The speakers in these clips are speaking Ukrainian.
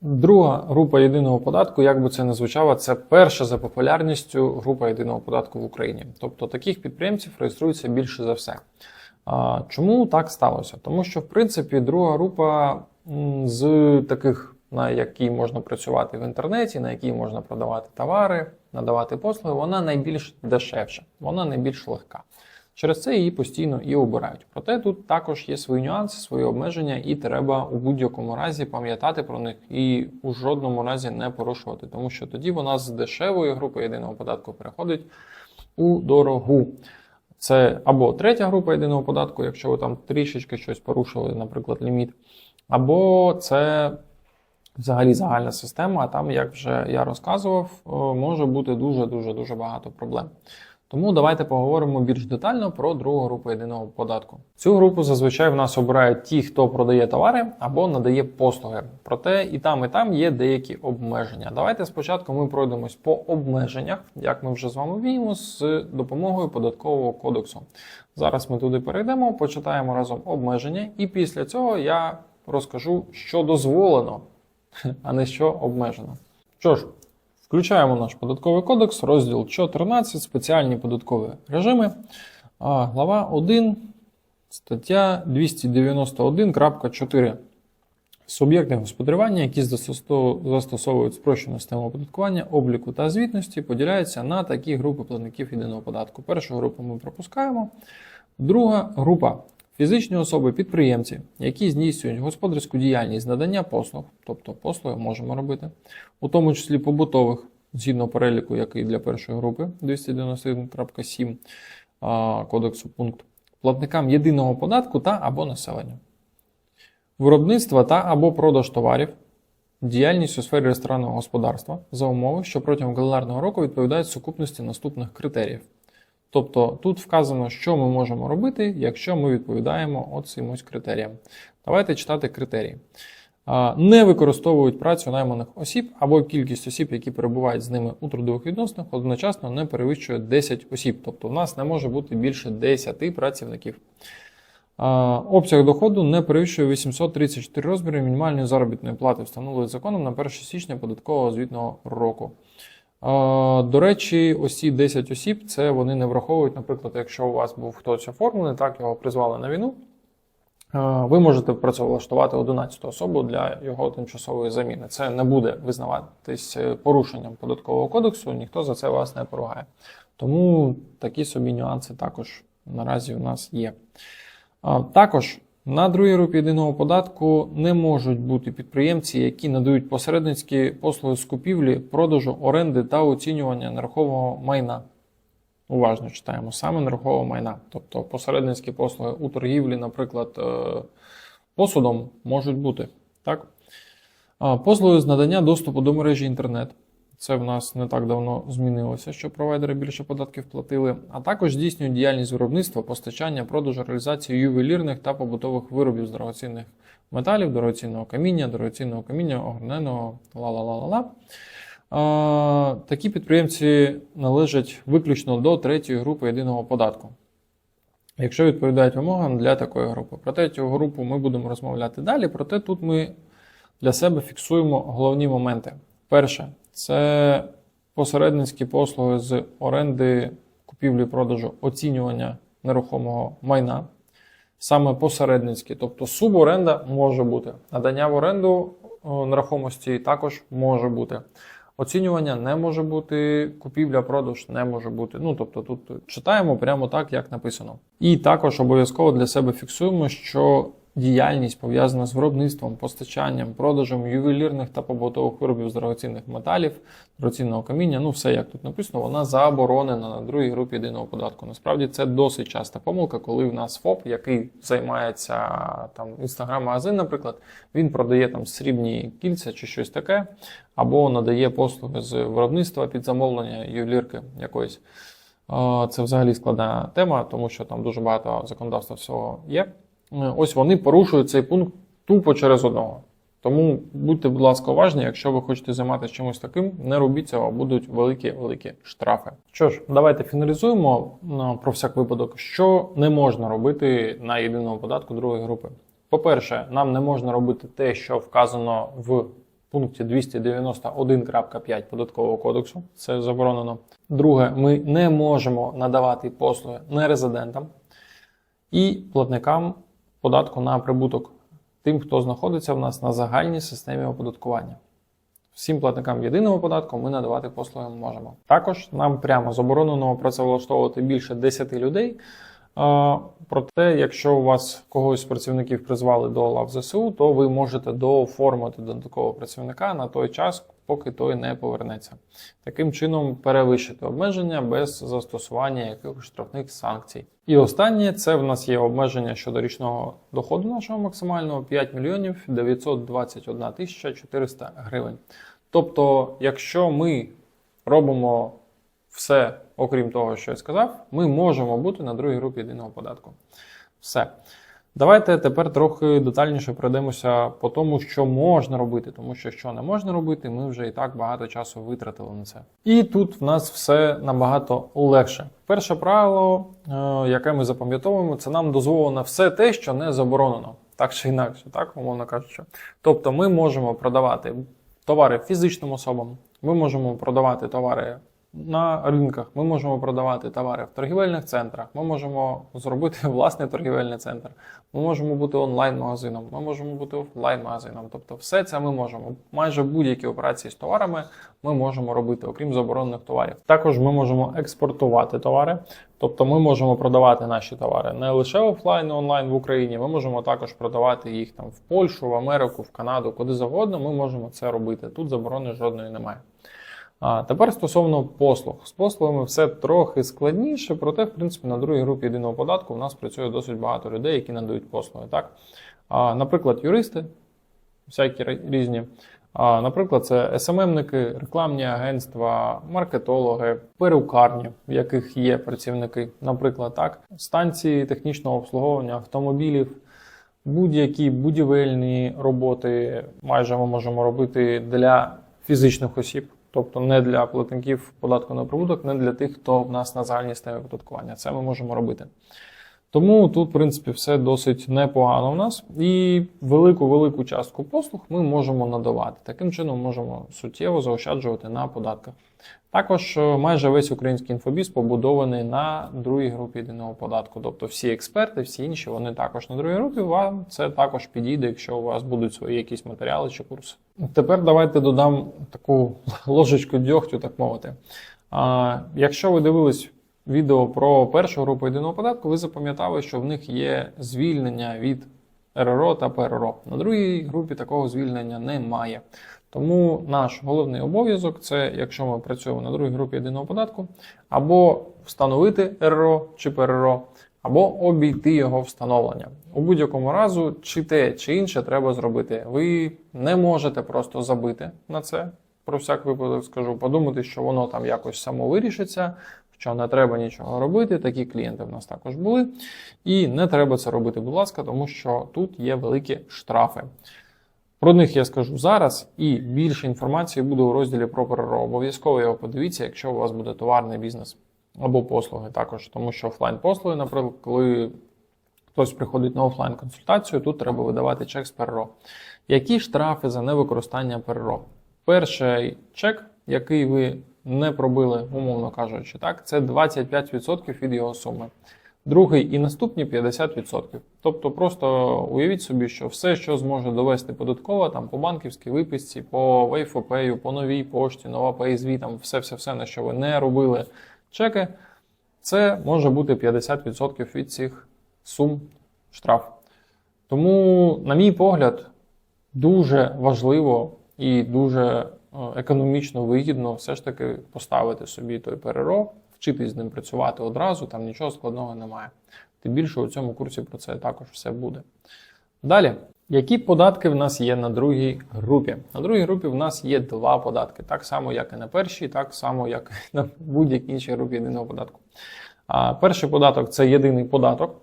Друга група єдиного податку, як би це не звучало, це перша за популярністю група єдиного податку в Україні. Тобто таких підприємців реєструється більше за все. Чому так сталося? Тому що, в принципі, друга група з таких, на якій можна працювати в інтернеті, на якій можна продавати товари, надавати послуги, вона найбільш дешевша, вона найбільш легка. Через це її постійно і обирають. Проте тут також є свої нюанси, свої обмеження, і треба у будь-якому разі пам'ятати про них і у жодному разі не порушувати, тому що тоді вона з дешевої групи єдиного податку переходить у дорогу. Це або третя група єдиного податку, якщо ви там трішечки щось порушили, наприклад, ліміт, або це взагалі загальна система, а там, як вже я розказував, е, може бути дуже-дуже дуже багато проблем. Тому давайте поговоримо більш детально про другу групу єдиного податку. Цю групу зазвичай в нас обирають ті, хто продає товари або надає послуги. Проте і там, і там є деякі обмеження. Давайте спочатку ми пройдемось по обмеженнях, як ми вже з вами вміємо, з допомогою податкового кодексу. Зараз ми туди перейдемо, почитаємо разом обмеження, і після цього я розкажу, що дозволено, а не що обмежено. Що ж, Включаємо наш податковий кодекс, розділ 14, спеціальні податкові режими. Глава 1, стаття 291.4. Суб'єкти господарювання, які застосовують спрощену систему оподаткування, обліку та звітності, поділяються на такі групи платників єдиного податку. Першу групу ми пропускаємо. Друга група фізичні особи підприємці, які здійснюють господарську діяльність надання послуг, тобто послуги можемо робити, у тому числі побутових, згідно переліку, який для першої групи 291.7 кодексу пункт, платникам єдиного податку та або населенню. Виробництва та або продаж товарів, діяльність у сфері ресторанного господарства за умови, що протягом календарного року відповідають сукупності наступних критеріїв. Тобто тут вказано, що ми можемо робити, якщо ми відповідаємо оцим ось критеріям. Давайте читати критерії. Не використовують працю найманих осіб або кількість осіб, які перебувають з ними у трудових відносинах, одночасно не перевищує 10 осіб. Тобто в нас не може бути більше 10 працівників. Обсяг доходу не перевищує 834 розміри мінімальної заробітної плати, встановленої законом на 1 січня податкового звітного року. До речі, ось ці 10 осіб, це вони не враховують, наприклад, якщо у вас був хтось оформлений, так його призвали на війну. Ви можете працевлаштувати 11 особу для його тимчасової заміни. Це не буде визнаватись е, порушенням податкового кодексу, ніхто за це вас не поругає. Тому такі собі нюанси також наразі у нас є. Також на другій групі єдиного податку не можуть бути підприємці, які надають посередницькі послуги з купівлі, продажу, оренди та оцінювання нерухомого майна. Уважно читаємо саме нерухомого майна. Тобто посередницькі послуги у торгівлі, наприклад, е, посудом можуть бути. Так? Послуги з надання доступу до мережі інтернет. Це в нас не так давно змінилося, що провайдери більше податків платили, а також здійснюють діяльність виробництва, постачання, продажу, реалізації ювелірних та побутових виробів з дорогоцінних металів, дорогоцінного каміння, дорогоцінного каміння, огненого ла-ла-ла-ла-ла. Такі підприємці належать виключно до третьої групи єдиного податку. Якщо відповідають вимогам для такої групи. Про третю групу ми будемо розмовляти далі, проте тут ми для себе фіксуємо головні моменти. Перше, це посередницькі послуги з оренди, купівлі, продажу, оцінювання нерухомого майна. Саме посередницькі, тобто суборенда може бути. Надання в оренду нерухомості також може бути. Оцінювання не може бути, купівля, продаж не може бути. Ну тобто тут читаємо прямо так, як написано. І також обов'язково для себе фіксуємо, що діяльність пов'язана з виробництвом, постачанням, продажем ювелірних та побутових виробів з дорогоцінних металів, дорогоцінного каміння, ну все як тут написано, вона заборонена на другій групі єдиного податку. Насправді це досить часта помилка, коли в нас ФОП, який займається там інстаграм-магазин, наприклад, він продає там срібні кільця чи щось таке, або надає послуги з виробництва під замовлення ювелірки якоїсь. Це взагалі складна тема, тому що там дуже багато законодавства всього є. Е, Ось вони порушують цей пункт тупо через одного. Тому будьте, будь ласка, уважні, якщо ви хочете займатися чимось таким, не робіть цього, будуть великі-великі штрафи. Що ж, давайте фіналізуємо ну, про всяк випадок, що не можна робити на єдиному податку другої групи. По-перше, нам не можна робити те, що вказано в пункті 291.5 податкового кодексу. Це заборонено. Друге, ми не можемо надавати послуги нерезидентам і платникам податку на прибуток, тим, хто знаходиться в нас на загальній системі оподаткування. Всім платникам єдиного податку ми надавати послуги можемо. Також нам прямо заборонено працевлаштовувати більше 10 людей. Проте, якщо у вас когось з працівників призвали до лав ЗСУ, то ви можете дооформити додаткового працівника на той час, поки той не повернеться. Таким чином перевищити обмеження без застосування якихось штрафних санкцій. І останнє це в нас є обмеження щодо річного доходу нашого максимального 5 мільйонів 921 тисяча 400 гривень. Тобто, якщо ми робимо все, окрім того, що я сказав, ми можемо бути на другій групі єдиного податку. Все. Давайте тепер трохи детальніше пройдемося по тому, що можна робити, тому що що не можна робити, ми вже і так багато часу витратили на це. І тут в нас все набагато легше. Перше правило, е, яке ми запам'ятовуємо, це нам дозволено все те, що не заборонено. Так чи інакше, так, умовно кажучи. Тобто ми можемо продавати товари фізичним особам, ми можемо продавати товари на ринках, ми можемо продавати товари в торгівельних центрах, ми можемо зробити власний торгівельний центр, ми можемо бути онлайн-магазином, ми можемо бути офлайн-магазином. Тобто, все це ми можемо. Майже будь-які операції з товарами ми можемо робити, окрім заборонених товарів. Також ми можемо експортувати товари, тобто ми можемо продавати наші товари не лише офлайн і онлайн в Україні. Ми можемо також продавати їх там в Польщу, в Америку, в Канаду, куди завгодно. Ми можемо це робити. Тут заборони жодної немає. А тепер стосовно послуг. З послугами все трохи складніше, проте, в принципі, на другій групі єдиного податку у нас працює досить багато людей, які надають послуги. Так? А, Наприклад, юристи, всякі різні. А, Наприклад, це СММники, рекламні агентства, маркетологи, перукарні, в яких є працівники, наприклад, так, станції технічного обслуговування автомобілів, будь-які будівельні роботи майже ми можемо робити для фізичних осіб, тобто не для платників податку на прибуток, не для тих, хто в нас на загальній системі оподаткування. Це ми можемо робити. Тому тут, в принципі, все досить непогано у нас, і велику-велику частку послуг ми можемо надавати. Таким чином можемо суттєво заощаджувати на податках. Також е, майже весь український інфобіз побудований на другій групі єдиного податку. Тобто всі експерти, всі інші, вони також на другій групі. Вам це також підійде, якщо у вас будуть свої якісь матеріали чи курси. Тепер давайте додам таку ложечку дьогтю, так мовити. А, якщо ви дивились відео про першу групу єдиного податку, ви запам'ятали, що в них є звільнення від РРО та ПРРО. На другій групі такого звільнення немає. Тому наш головний обов'язок це, якщо ми працюємо на другій групі єдиного податку, або встановити РРО чи ПРРО, або обійти його встановлення. У будь-якому разу, чи те, чи інше треба зробити. Ви не можете просто забити на це. Про всяк випадок скажу, подумати, що воно там якось само вирішиться, що не треба нічого робити. Такі клієнти в нас також були. І не треба це робити, будь ласка, тому що тут є великі штрафи. Про них я скажу зараз, і більше інформації буде у розділі про ПРРО. Обов'язково його подивіться, якщо у вас буде товарний бізнес або послуги також, тому що офлайн-послуги, наприклад, коли хтось приходить на офлайн-консультацію, тут треба видавати чек з ПРРО. Які штрафи за невикористання ПРРО? Перший чек, який ви не пробили, умовно кажучи, так, це 25% від його суми. Другий і наступні 50%. Тобто просто уявіть собі, що все, що зможе довести податкова, там по банківській виписці, по вейфопею, по новій пошті, нова PaySV, там все-все-все, на що ви не робили чеки, це може бути 50% від цих сум штраф. Тому, на мій погляд, дуже важливо і дуже економічно вигідно все ж таки поставити собі той ПРРО, вчитись з ним працювати одразу, там нічого складного немає. Тим більше у цьому курсі про це також все буде. Далі, які податки в нас є на другій групі? На другій групі в нас є два податки, так само, як і на першій, так само, як і на будь-якій іншій групі єдиного податку. А перший податок це єдиний податок.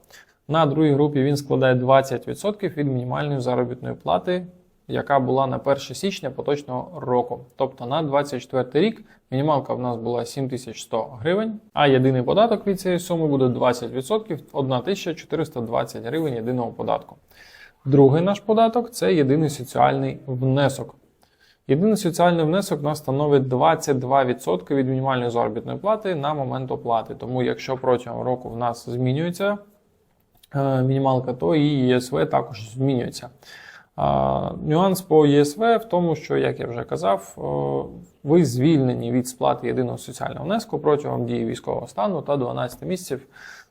На другій групі він складає 20% від мінімальної заробітної плати, яка була на 1 січня поточного року. Тобто на 24 рік мінімалка в нас була 7100 гривень, а єдиний податок від цієї суми буде 20% 1420 гривень єдиного податку. Другий наш податок це єдиний соціальний внесок. Єдиний соціальний внесок у нас становить 22% від мінімальної заробітної плати на момент оплати. Тому якщо протягом року в нас змінюється е, мінімалка, то і ЄСВ також змінюється. Нюанс по ЄСВ в тому, що, як я вже казав, ви звільнені від сплати єдиного соціального внеску протягом дії військового стану та 12 місяців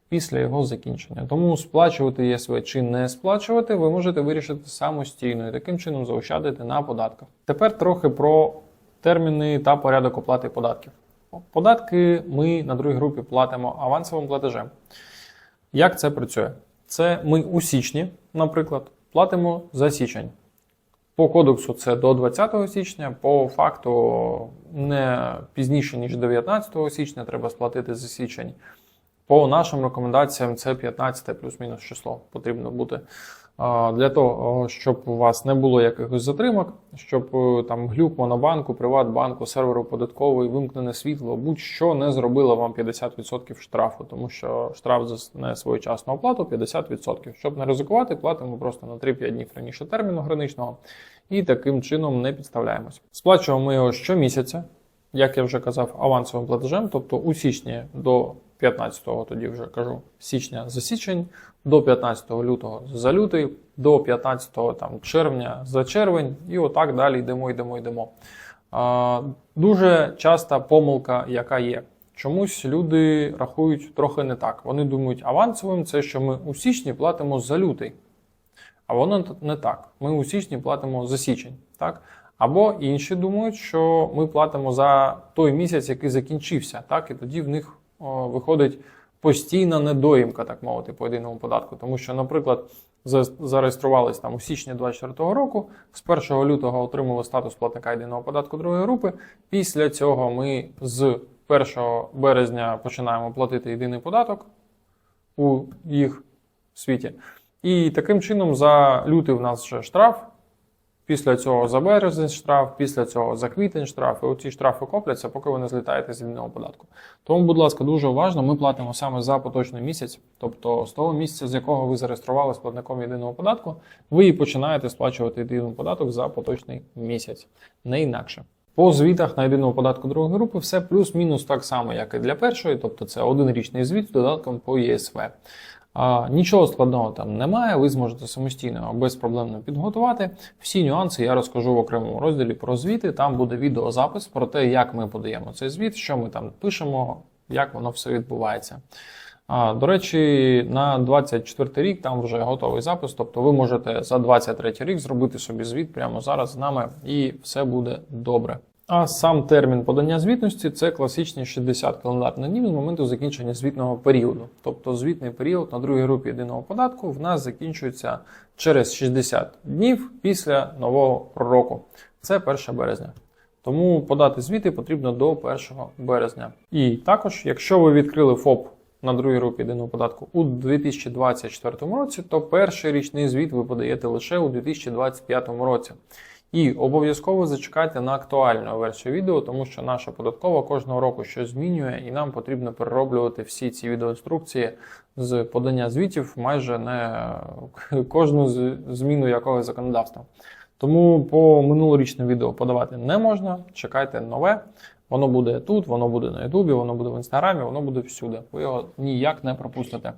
після його закінчення. Тому сплачувати ЄСВ чи не сплачувати, ви можете вирішити самостійно і таким чином заощадити на податках. Тепер трохи про терміни та порядок оплати податків. Податки ми на другій групі платимо авансовим платежем. Як це працює? Це ми у січні, наприклад, платимо за січень. По кодексу це до 20 січня, по факту не пізніше, ніж 19 січня треба сплатити за січень. По нашим рекомендаціям це 15 плюс-мінус число потрібно бути. Для того, щоб у вас не було якихось затримок, щоб е, там глюк монобанку, Приватбанку, серверу податковий, вимкнене світло, будь-що не зробило вам 50% штрафу, тому що штраф за несвоєчасну оплату 50%. Щоб не ризикувати, платимо просто на 3-5 днів раніше терміну граничного і таким чином не підставляємось. Сплачуємо ми його щомісяця, як я вже казав, авансовим платежем, тобто у січні до 15-го, тоді вже кажу, січня за січень, до 15 лютого за лютий, до 15 там, червня за червень, і отак далі йдемо, йдемо, йдемо. А, дуже часта помилка, яка є. Чомусь люди рахують трохи не так. Вони думають, авансовим це що ми у січні платимо за лютий. А воно не так. Ми у січні платимо за січень. Так? Або інші думають, що ми платимо за той місяць, який закінчився, так? і тоді в них виходить постійна недоїмка, так мовити, по єдиному податку. Тому що, наприклад, за- зареєструвались там у січні 2024 року, з 1 лютого отримали статус платника єдиного податку другої групи. Після цього ми з 1 березня починаємо платити єдиний податок у їх світі. І таким чином за лютий в нас вже штраф. Після цього за березень штраф, після цього за квітень штраф. І оці штрафи копляться, поки ви не злітаєте з єдиного податку. Тому, будь ласка, дуже уважно. Ми платимо саме за поточний місяць, тобто з того місяця, з якого ви зареєстрували платником єдиного податку, ви і починаєте сплачувати єдиний податок за поточний місяць, не інакше. По звітах на єдиного податку другої групи все плюс-мінус так само, як і для першої, тобто це один річний звіт з додатком по ЄСВ. А, нічого складного там немає, ви зможете самостійно безпроблемно підготувати. Всі нюанси я розкажу в окремому розділі про звіти. Там буде відеозапис про те, як ми подаємо цей звіт, що ми там пишемо, як воно все відбувається. А, до речі, на 24 рік там вже готовий запис, тобто ви можете за 23 рік зробити собі звіт прямо зараз з нами, і все буде добре. А сам термін подання звітності це класичні 60 календарних днів з моменту закінчення звітного періоду. Тобто звітний період на другій групі єдиного податку в нас закінчується через 60 днів після нового року. Це 1 березня. Тому подати звіти потрібно до 1 березня. І також, якщо ви відкрили ФОП на другій групі єдиного податку у 2024 році, то перший річний звіт ви подаєте лише у 2025 році. І обов'язково зачекайте на актуальну версію відео, тому що наша податкова кожного року щось змінює, і нам потрібно перероблювати всі ці відеоінструкції з подання звітів майже не кожну зміну якогось законодавства. Тому по минулорічним відео подавати не можна. Чекайте нове. Воно буде тут, воно буде на Ютубі, воно буде в інстаграмі, воно буде всюди. Ви його ніяк не пропустите.